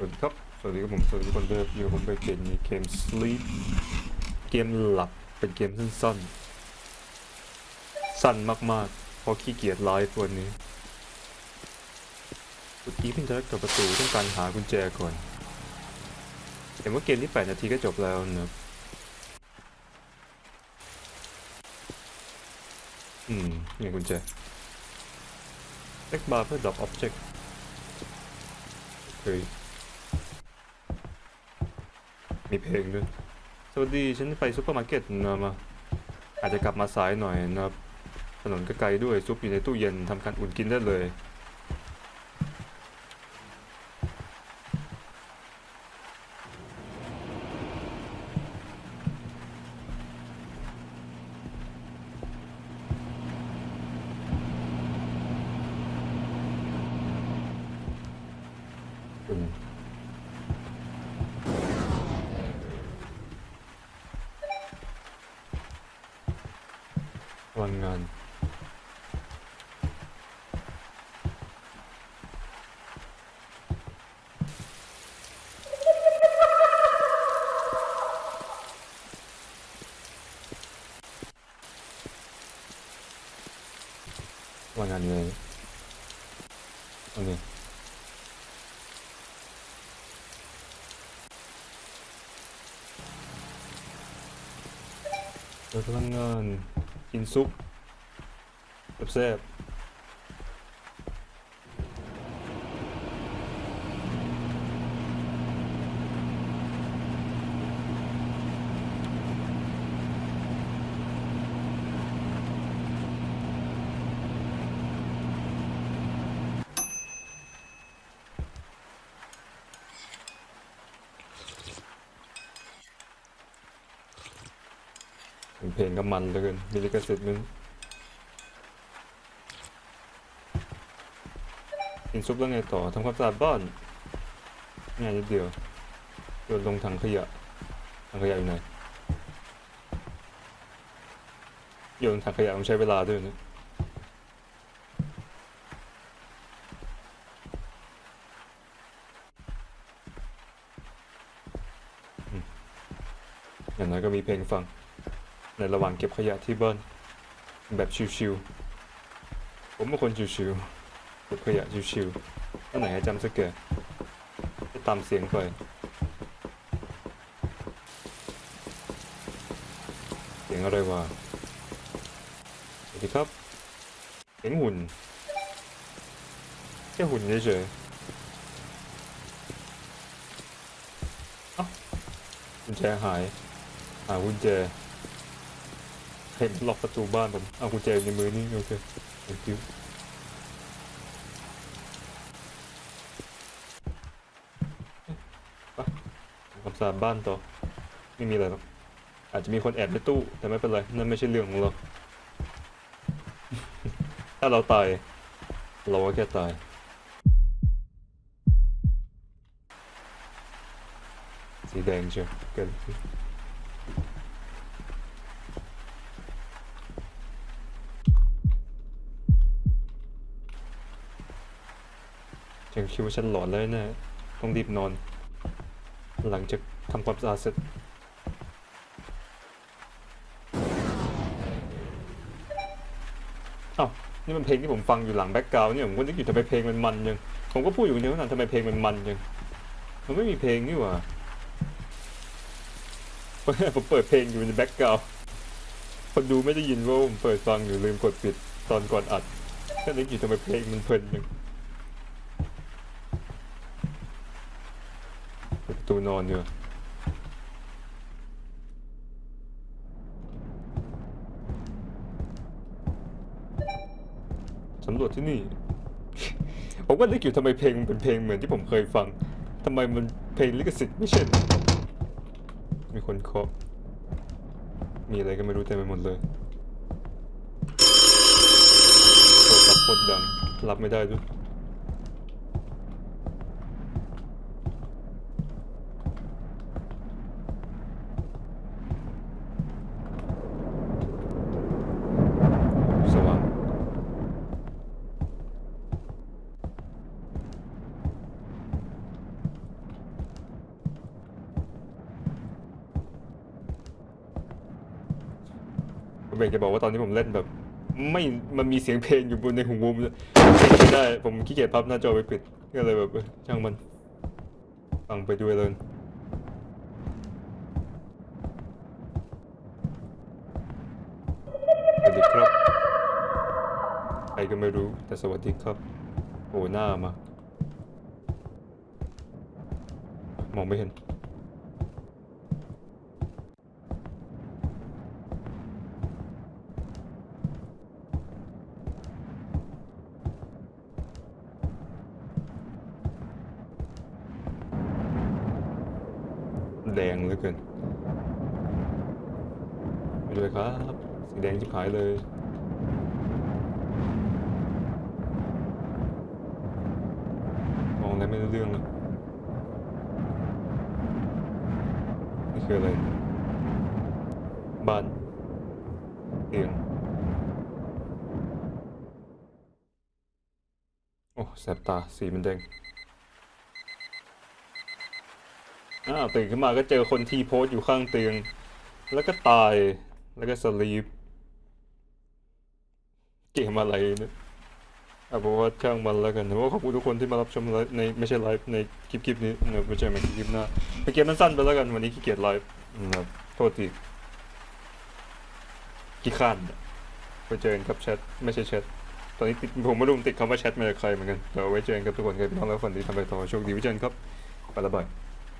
สวัสดีครับ สวัสดีครับผม สวัสดีทุกคนด้วยอยู่ผมไปเกมนี้เกม Sleep เกมหลับ เป็นเกมสั้นๆ สั้นมากๆ เพราะขี้เกียจไลฟ์วันนี้เมื่อกี้เพิ่งจะกับประตูต้องการหากุญแจก่อน เห็นว่าเกมที่ 8 นาทีก็จบแล้วนะอืมนี่กุญแจเล็กบาร์เพื่อ drop object เฮ้ย มีเพลงด้วย สวัสดีฉันไปซูเปอร์มาร์เก็ตนะมา อาจจะกลับมาสายหน่อยนะครับ ถนนก็ไกลด้วยซุปอยู่ในตู้เย็นทำการอุ่นกินได้เลย อืม พลังงานพลังงาน อยู่ เพลงงานกินซุปแซ่บๆเก็มันมีลิขสิทธิ์นึงกินซุปแล้วไงต่อทำความสะอาดบ้านง่ายนิดเดียวโยนลงถังขยะถังขยะอยู่ไหนโยนถังขยะต้องใช้เวลาด้วยนะอืมอย่างน้อยก็มีเพลงฟัง ในระหว่างเก็บขยะที่บ้านแบบชิวๆผมเป็นคนชิวๆเก็บขยะชิวๆตั้งไหนจำสเกตจะตามเสียงไปเสียงอะไรวะสวัสดีครับเสียงหุ่นแค่หุ่นเฉยๆเอ้ากุญแจหายหากุญแจ เห็นล็อกประตูบ้านผม เอากุญแจอยู่ในมือนี่โอเค thank you ทำความสะอาดบ้านต่อ ไม่มีอะไรหรอกอาจจะมีคนแอบในตู้ แต่ไม่เป็นไร นั่นไม่ใช่เรื่องของเรา ถ้าเราตาย เราก็แค่ตายสีแดงเชียวเกิน ฉันคิดว่าฉันหลอนแล้วแน่ต้องรีบนอน หลังจากทำความสะอาดเสร็จอ้าวนี่มันเพลงที่ผมฟังอยู่หลังแบ็กกราวน์เนี่ยผมก็นึกอยู่ทำไมเพลงมันมันยังผมก็พูดอยู่คนเดียวว่าทำไมเพลงมันมันยังมันไม่มีเพลงนี่หว่าผมเปิดเพลงอยู่ในแบ็กกราวน์คนดูไม่ได้ยินว่าผมเปิดฟังอยู่ลืมกดปิดตอนก่อนอัดก็นึกอยู่ทำไมเพลงมันเพลินยังเปิดประ ตูนอนอยู่สำรวจที่นี่ ผมก็นึกอยู่ทำไมเพลงเป็นเพลงเหมือนที่ผมเคยฟังทำไมมันเพลงลิขสิทธิ์ไม่ใช่มีคนเคาะมีอะไรก็ไม่รู้เต็มไปหมดเลยโทรศัพท์โคตรดังรับไม่ได้ด้วย สว่าง ผมอยากจะบอกว่าตอนที่ผมเล่นแบบ ไม่มันมีเสียงเพลงอยู่บนในหูมุมเนี่ยไม่ได้ ผมขี้เกียจพับหน้าจอไปปิดก็เลยแบบช่างมันฟังไปด้วยเลยสวัสดีครับใครก็ไม่รู้แต่สวัสดีครับโอ้หน้ามามองไม่เห็น แดงเหลือเกินไปด้วยครับ สีแดงจิบหายเลยมองอะไรไม่รู้เรื่องเลยนี่คืออะไรบ้านเตียงโอ้แสบตาสีมันแดง อ้าวตื่นขึ้นมาก็เจอคนที่โพสอยู่ข้างเตียง แล้วก็ตาย แล้วก็สลีป เกมอะไรเนี่ยเอาบอกว่าช่างมันแล้วกันว่าขอบคุณทุกคนที่มารับชมในไม่ใช่ไลฟ์ในคลิปคลิปนี้นะไม่ใช่ในคลิปหน้าเป็นเกมสั้นๆไปแล้วกันวันนี้ขี้เกียจไลฟ์นะครับโทษทีขี้ข้านไปเจอกันครับแชทไม่ใช่แชทตอนนี้ติดผมไม่รู้ติดคำว่าแชทมาจากใครเหมือนกันแต่เอาไว้เจอกันครับทุกคนใครับพี่น้องแล้วฝันดีทำไปต่อโชคดีไว้เจอกันครับไปละบาย